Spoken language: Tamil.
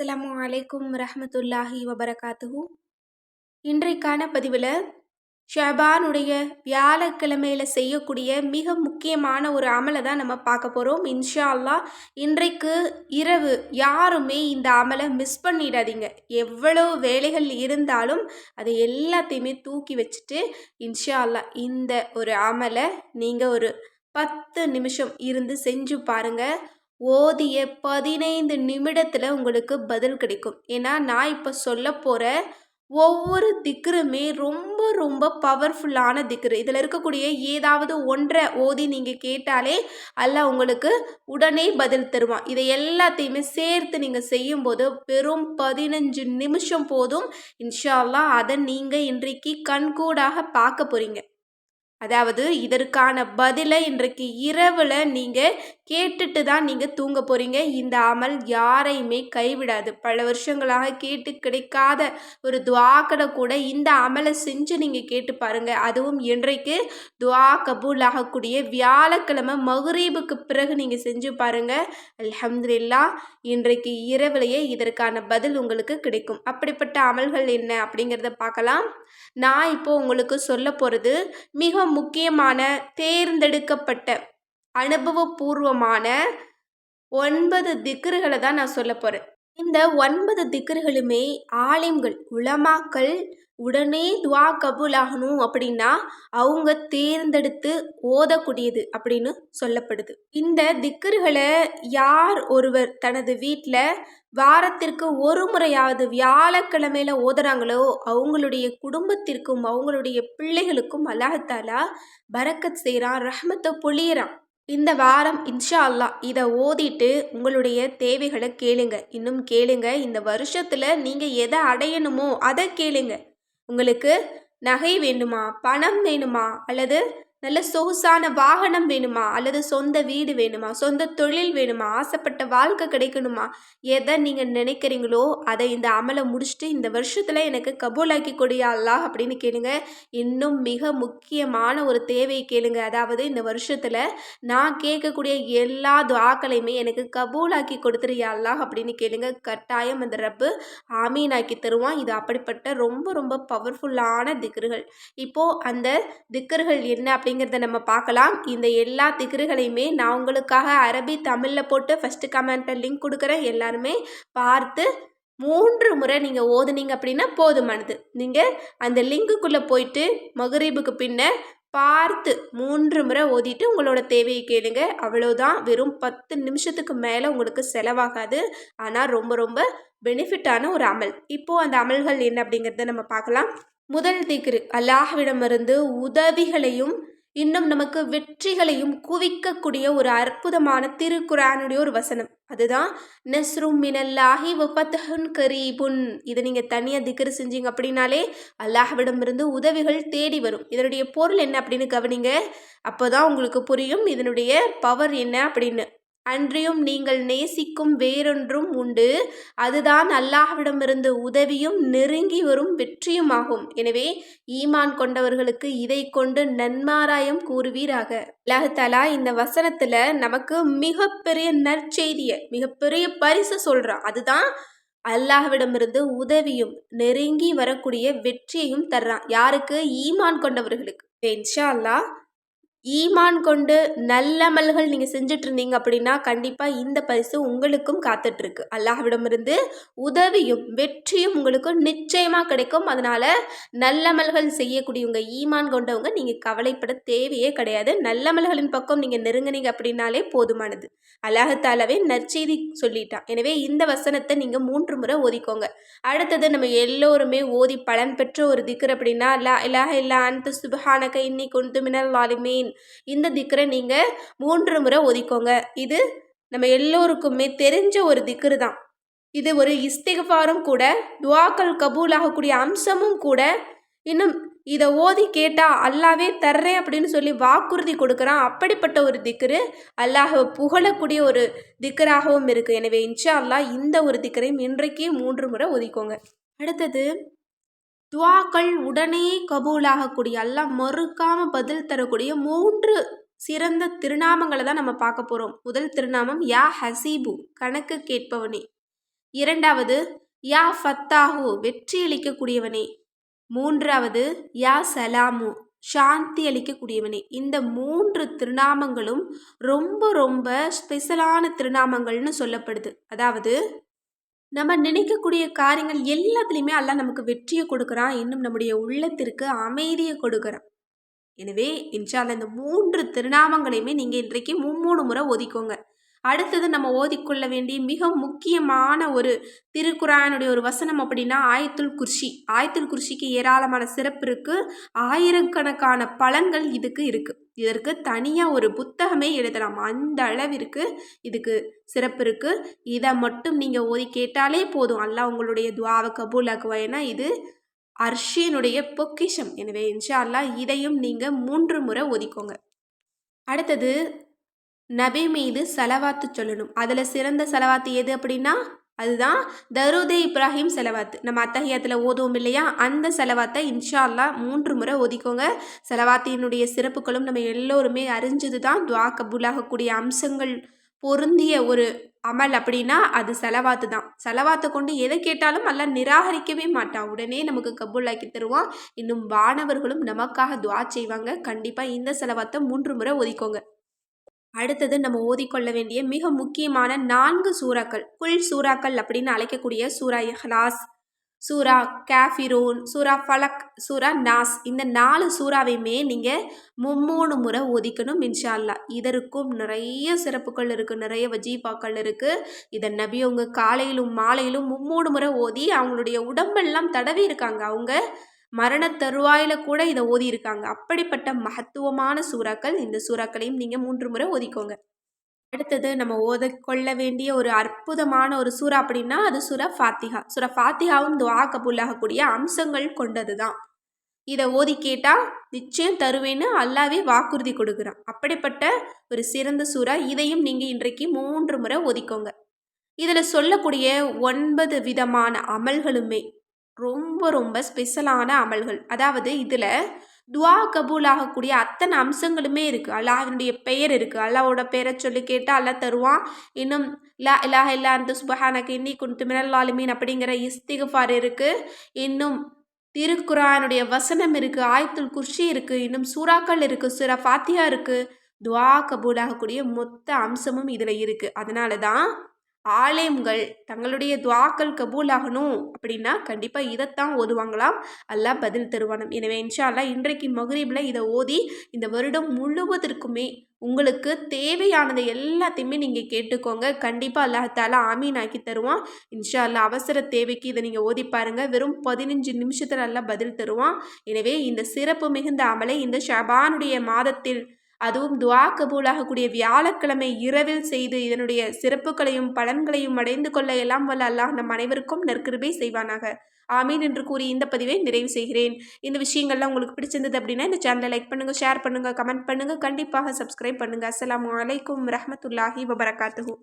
அஸ்லாம் அலைக்கும் ரஹமத்துல்லாஹி வபரகாத்துஹு. இன்றைக்கான பதிவில் ஷபானுடைய வியாழக்கிழமையில் செய்யக்கூடிய மிக முக்கியமான ஒரு அமலை தான் நம்ம பார்க்க போகிறோம் இன்ஷா அல்லா இன்றைக்கு இரவு யாருமே இந்த அமலை மிஸ் பண்ணிடாதீங்க. எவ்வளோ வேலைகள் இருந்தாலும் அதை எல்லாத்தையுமே தூக்கி வச்சுட்டு இன்ஷா அல்லா இந்த ஒரு அமலை நீங்கள் ஒரு பத்து நிமிஷம் இருந்து செஞ்சு பாருங்கள் ஓதிய பதினைந்து நிமிடத்தில் உங்களுக்கு பதில் கிடைக்கும். ஏன்னா நான் இப்போ சொல்ல போகிற ஒவ்வொரு திக்ருமே ரொம்ப ரொம்ப பவர்ஃபுல்லான திக்ரு. இதில் இருக்கக்கூடிய ஏதாவது ஒன்றை ஓதி நீங்கள் கேட்டாலே அல்ல உங்களுக்கு உடனே பதில் தருவான். இதை எல்லாத்தையுமே சேர்த்து நீங்கள் செய்யும்போது வெறும் பதினஞ்சு நிமிஷம் போதும் இன்ஷா அதை நீங்கள் இன்றைக்கு கண்கூடாக பார்க்க போகிறீங்க அதாவது இதற்கான பதிலை இன்றைக்கு இரவில் நீங்கள் கேட்டுட்டு தான் நீங்கள் தூங்க போகிறீங்க இந்த அமல் யாரையுமே கைவிடாது. பல வருஷங்களாக கேட்டு கிடைக்காத ஒரு துவாக்கடை கூட இந்த அமலை செஞ்சு நீங்கள் கேட்டு பாருங்கள் அதுவும் இன்றைக்கு துவா கபூல் ஆகக்கூடிய வியாழக்கிழமை மகுரீபுக்கு பிறகு நீங்கள் செஞ்சு பாருங்கள் அலமதுல்லா இன்றைக்கு இரவிலேயே இதற்கான பதில் உங்களுக்கு கிடைக்கும். அப்படிப்பட்ட அமல்கள் என்ன அப்படிங்கிறத பார்க்கலாம். நான் இப்போ உங்களுக்கு சொல்ல போகிறது மிக முக்கியமான தேர்ந்தெடுக்கப்பட்ட அனுபவபூர்வமான ஒன்பது திக்ருகளை தான் நான் சொல்ல போகிறேன் இந்த ஒன்பது திக்ருகளுமே ஆலிம்கள் உலமாக்கள் உடனே துவா கபூல் ஆகணும் அப்படின்னா அவங்க தேர்ந்தெடுத்து ஓதக்கூடியது அப்படின்னு சொல்லப்படுது. இந்த திக்கர்களை யார் ஒருவர் தனது வீட்டில் வாரத்திற்கு ஒரு முறையாவது வியாழக்கிழமையில ஓதுறாங்களோ அவங்களுடைய குடும்பத்திற்கும் அவங்களுடைய பிள்ளைகளுக்கும் அல்லாஹாலா பரக்கத் செய்கிறான் ரஹமத்தை பொழியிறான். இந்த வாரம் இன்ஷா அல்லா இதை ஓதிட்டு உங்களுடைய தேவைகளை கேளுங்க. இன்னும் கேளுங்க. இந்த வருஷத்தில் நீங்கள் எதை அடையணுமோ அதை கேளுங்க. உங்களுக்கு நகை வேணுமா பணம் வேணுமா? அல்லது நல்ல சொகுசான வாகனம் வேணுமா? அல்லது சொந்த வீடு வேணுமா? சொந்த தொழில் வேணுமா? ஆசைப்பட்ட வாழ்க்கை கிடைக்கணுமா? எதை நீங்கள் நினைக்கிறீங்களோ அதை இந்த அமலை முடிச்சுட்டு இந்த வருஷத்தில் எனக்கு கபூலாக்கி கொடியாளா அப்படின்னு கேளுங்க. இன்னும் மிக முக்கியமான ஒரு தேவையை கேளுங்க. அதாவது இந்த வருஷத்தில் நான் கேட்கக்கூடிய எல்லா துவாக்களையுமே எனக்கு கபூலாக்கி கொடுத்துருயாளா அப்படின்னு கேளுங்க. கட்டாயம் அந்த ரப்பு ஆமீனாக்கி தருவான். இது அப்படிப்பட்ட ரொம்ப ரொம்ப பவர்ஃபுல்லான திக்கர்கள் இப்போது அந்த திக்கர்கள் என்ன அப்படி அப்படிங்கிறத நம்ம பார்க்கலாம். இந்த எல்லா திக்ருகளையுமே நான் உங்களுக்காக அரபி தமிழில் போட்டு ஃபஸ்ட்டு கமெண்ட்டில் லிங்க் கொடுக்குறேன். எல்லாருமே பார்த்து மூன்று முறை நீங்கள் ஓதுனீங்க அப்படின்னா போதுமானது. நீங்கள் அந்த லிங்குக்குள்ளே போயிட்டு மகரீபுக்கு பின்ன பார்த்து மூன்று முறை ஓதிட்டு உங்களோட தேவையை கேளுங்க. அவ்வளோதான் வெறும் பத்து நிமிஷத்துக்கு மேலே உங்களுக்கு செலவாகாது. ஆனால் ரொம்ப ரொம்ப பெனிஃபிட்டான ஒரு அமல். இப்போது அந்த அமல்கள் என்ன அப்படிங்கிறத நம்ம பார்க்கலாம். முதல் திக்ரு அல்லாஹ்விடமிருந்து உதவிகளையும் இன்னும் நமக்கு வெற்றிகளையும் குவிக்கக்கூடிய ஒரு அற்புதமான திருக்குறானுடைய ஒரு வசனம். அதுதான் நெஸ்ரும் மினல்லாஹி வஃபத்ஹுன் கரீபுன். இதை நீங்கள் தனியாக திக்கர் செஞ்சீங்க அப்படின்னாலே அல்லாஹ்விடமிருந்து உதவிகள் தேடி வரும். இதனுடைய பொருள் என்ன அப்படின்னு கவனிங்க. அப்போ தான் உங்களுக்கு புரியும் இதனுடைய பவர் என்ன அப்படின்னு. அன்றியும் நீங்கள் நேசிக்கும் வேறொன்றும் உண்டு. அதுதான் அல்லாஹ்விடமிருந்து உதவியும் நெருங்கி வரும் வெற்றியுமாகும். எனவே ஈமான் கொண்டவர்களுக்கு இதை கொண்டு நன்மாராயம் கூறுவீராக. அல்லாஹாலா இந்த வசனத்துல நமக்கு மிகப்பெரிய நற்செய்திய மிகப்பெரிய பரிசு சொல்றான் அதுதான் அல்லாஹ்விடமிருந்து உதவியும் நெருங்கி வரக்கூடிய வெற்றியையும் தர்றான் யாருக்கு? ஈமான் கொண்டவர்களுக்கு. இன்ஷா அல்லாஹ் ஈமான் கொண்டு நல்லமல்கள் நீங்கள் செஞ்சுட்டு இருந்தீங்க அப்படின்னா கண்டிப்பாக இந்த பரிசு உங்களுக்கும் காத்துட்ருக்கு அல்லாஹ்விடமிருந்து உதவியும் வெற்றியும் உங்களுக்கு நிச்சயமாக கிடைக்கும். அதனால் நல்லமல்கள் செய்யக்கூடியவங்க ஈமான் கொண்டவங்க நீங்கள் கவலைப்பட தேவையே கிடையாது. நல்லமல்களின் பக்கம் நீங்கள் நெருங்கினீங்க அப்படின்னாலே போதுமானது. அல்லாஹாலாவே நற்செய்தி சொல்லிட்டான். எனவே இந்த வசனத்தை நீங்கள் மூன்று முறை ஓதிக்கோங்க. அடுத்தது நம்ம எல்லோருமே ஓதி பலன் பெற்ற ஒரு திக்கர் அப்படின்னா லா இல்லாஹ இல்லா அந்த சுபஹானக இன்னி கொண்டு மினல் வாலிமீன் இந்த திக்கரை நீங்கள் மூன்று முறை ஒதுக்கோங்க. இது நம்ம எல்லோருக்குமே தெரிஞ்ச ஒரு திக்ரு தான். இது ஒரு இஸ்திகஃபாரும் கூட துவாக்கள் கபூல் ஆகக்கூடிய அம்சமும் கூட இன்னும் இதை ஓதி கேட்டால் அல்லாவே தர்றேன் அப்படின்னு சொல்லி வாக்குறுதி கொடுக்குறான் அப்படிப்பட்ட ஒரு திக்ரு அல்லாஹ புகழக்கூடிய ஒரு திக்கராகவும் இருக்குது எனவே இன்ஷா அல்லாஹ் இந்த ஒரு திக்கரையும் இன்றைக்கு மூன்று முறை ஒதுக்கோங்க. அடுத்தது துவாக்கள் உடனே கபூலாகக்கூடிய அல்லா மறுக்காமல் பதில் தரக்கூடிய மூன்று சிறந்த திருநாமங்களை தான் நம்ம பார்க்க போகிறோம் முதல் திருநாமம் யா ஹசீபு கணக்கு கேட்பவனே. இரண்டாவது யா ஃபத்தாஹு வெற்றி அளிக்கக்கூடியவனே. மூன்றாவது யா சலாமு சாந்தி அளிக்கக்கூடியவனே. இந்த மூன்று திருநாமங்களும் ரொம்ப ரொம்ப ஸ்பெஷலான திருநாமங்கள்னு சொல்லப்படுது. அதாவது நம்ம நினைக்கக்கூடிய காரியங்கள் எல்லாத்துலேயுமே அல்ல நமக்கு வெற்றியை கொடுக்குறான். இன்னும் நம்முடைய உள்ளத்திற்கு அமைதியை கொடுக்குறான். எனவே இன்ஷால்ல இந்த மூன்று திருநாமங்களையுமே நீங்கள் இன்றைக்கு மும்மூணு முறை ஒதுக்கோங்க அடுத்தது நம்ம ஓதிக்கொள்ள வேண்டிய மிக முக்கியமான ஒரு திருக்குறானுடைய ஒரு வசனம் அப்படின்னா ஆயத்துல் குர்ஷி. ஆயத்துல் குர்ஷிக்கு ஏராளமான சிறப்பு இருக்குது ஆயிரக்கணக்கான பலன்கள் இதுக்கு இருக்குது இதற்கு தனியாக ஒரு புத்தகமே எழுதலாம். அந்த அளவிற்கு இதுக்கு சிறப்பு இருக்குது இதை மட்டும் நீங்கள் ஓதி கேட்டாலே போதும். அல்லா உங்களுடைய துவாவை கபூலாக்குவா ஏன்னா இது அர்ஷியனுடைய பொக்கிஷம். எனவே இன்ஷா அல்லா இதையும் நீங்கள் மூன்று முறை ஒதிக்கோங்க அடுத்தது நபி மீது செலவாத்து சொல்லணும். அதில் சிறந்த செலவாத்து எது அப்படின்னா அதுதான் தருதே இப்ராஹிம் செலவாத்து. நம்ம அத்தகையத்தில் ஓதுவோம் இல்லையா? அந்த செலவாத்தை இன்ஷா அல்லா மூன்று முறை ஓதிக்கோங்க. செலவாத்தினுடைய சிறப்புகளும் நம்ம எல்லோருமே அறிஞ்சது தான் துவா கபூலாகக்கூடிய அம்சங்கள் பொருந்திய ஒரு அமல் அப்படின்னா அது செலவாத்து தான். செலவாத்தை கொண்டு எதை கேட்டாலும் அல்ல நிராகரிக்கவே மாட்டான் உடனே நமக்கு கபூலாக்கி தருவான். இன்னும் வானவர்களும் நமக்காக துவா செய்வாங்க. கண்டிப்பாக இந்த செலவாத்தை மூன்று முறை ஒதுக்கோங்க அடுத்தது நம்ம ஓதிக்கொள்ள வேண்டிய மிக முக்கியமான நான்கு சூறாக்கள். குல் சூறாக்கள் அப்படின்னு அழைக்கக்கூடிய சூரா இஹ்லாஸ் சூரா கேஃபிரோன் சூரா ஃபலக் சூரா நாஸ். இந்த நாலு சூறாவையுமே நீங்கள் மும்மூணு முறை ஒதிக்கணும் இன்ஷா இதற்கும் நிறைய சிறப்புகள் இருக்குது நிறைய வஜீபாக்கள் இருக்குது இதை நபி அவங்க காலையிலும் மாலையிலும் மும்மூணு முறை ஓதி அவங்களுடைய உடம்பெல்லாம் தடவி இருக்காங்க. அவங்க மரண தருவாயில் கூட இதை ஓதி இருக்காங்க அப்படிப்பட்ட மகத்துவமான சூறாக்கள் இந்த சூறாக்களையும் நீங்கள் மூன்று முறை ஓதிக்கோங்க. அடுத்தது நம்ம ஓதக்கொள்ள வேண்டிய ஒரு அற்புதமான ஒரு சூறா அப்படின்னா அது சுரா ஃபாத்திகா சுரா ஃபாத்திகாவும் துவா கபூலாகக்கூடிய அம்சங்கள் கொண்டது தான் இதை ஓதி கேட்டால் நிச்சயம் தருவேன்னு அல்லாவே வாக்குறுதி கொடுக்குறான். அப்படிப்பட்ட ஒரு சிறந்த சூறா இதையும் நீங்கள் இன்றைக்கு மூன்று முறை ஒதுக்கோங்க இதில் சொல்லக்கூடிய ஒன்பது விதமான அமல்களுமே ரொம்ப ரொம்ப ஸ்பெஷலான அமல்கள். அதாவது இதில் துவா கபூல் ஆகக்கூடிய அத்தனை அம்சங்களுமே இருக்குது அல்லாஹினுடைய பெயர் இருக்குது அல்லாவோட பெயரை சொல்லி கேட்டால் அல்லா தருவான். இன்னும் லா இல்லாஹ இல்லா அந்த சுபஹானக்கு இன்னி குண்டு மினல்லாலுமீன் அப்படிங்கிற இஸ்திகுஃபார் இருக்குது இன்னும் திருக்குறானுடைய வசனம் இருக்குது ஆயத்துல் குர்ஷி இருக்குது இன்னும் சூறாக்கள் இருக்குது சுரா ஃபாத்தியா இருக்குது துவா கபூல் ஆகக்கூடிய மொத்த அம்சமும் இதில் இருக்குது அதனால தான் ஆலயங்கள் தங்களுடைய துவாக்கள் கபூல் ஆகணும் அப்படின்னா கண்டிப்பாக இதைத்தான் ஓதுவாங்களாம். அல்லாஹ் பதில் தருவானம். எனவே இன்ஷா அல்லா இன்றைக்கு மகரீபில் இதை ஓதி இந்த வருடம் முழுவதற்குமே உங்களுக்கு தேவையானதை எல்லாத்தையுமே நீங்கள் கேட்டுக்கோங்க. கண்டிப்பாக அல்லாஹால ஆமீன் ஆக்கி தருவான். இன்ஷா அல்லா அவசர தேவைக்கு இதை நீங்கள் ஓதி பாருங்கள் வெறும் பதினஞ்சு நிமிஷத்தில் எல்லாம் பதில் தருவான். எனவே இந்த சிறப்பு மிகுந்த அமலை இந்த ஷபானுடைய மாதத்தில் அதுவும் துவா கபூலாகக்கூடிய வியாழக்கிழமை இரவில் செய்து இதனுடைய சிறப்புகளையும் பலன்களையும் அடைந்து கொள்ள எல்லாம் வல்ல அல்லாஹ் நம் அனைவருக்கும் நற்கிருபை செய்வானாக. ஆமீன் என்று கூறி இந்த பதிவை நிறைவு செய்கிறேன். இந்த விஷயங்கள்லாம் உங்களுக்கு பிடிச்சிருந்தது அப்படின்னா இந்த சேனலை லைக் பண்ணுங்கள் ஷேர் பண்ணுங்கள் கமெண்ட் பண்ணுங்கள் கண்டிப்பாக சப்ஸ்கிரைப் பண்ணுங்கள் அஸ்லாம் வலைக்கம் ரஹமத்துல்லாஹி வபரகாத்துஹூ.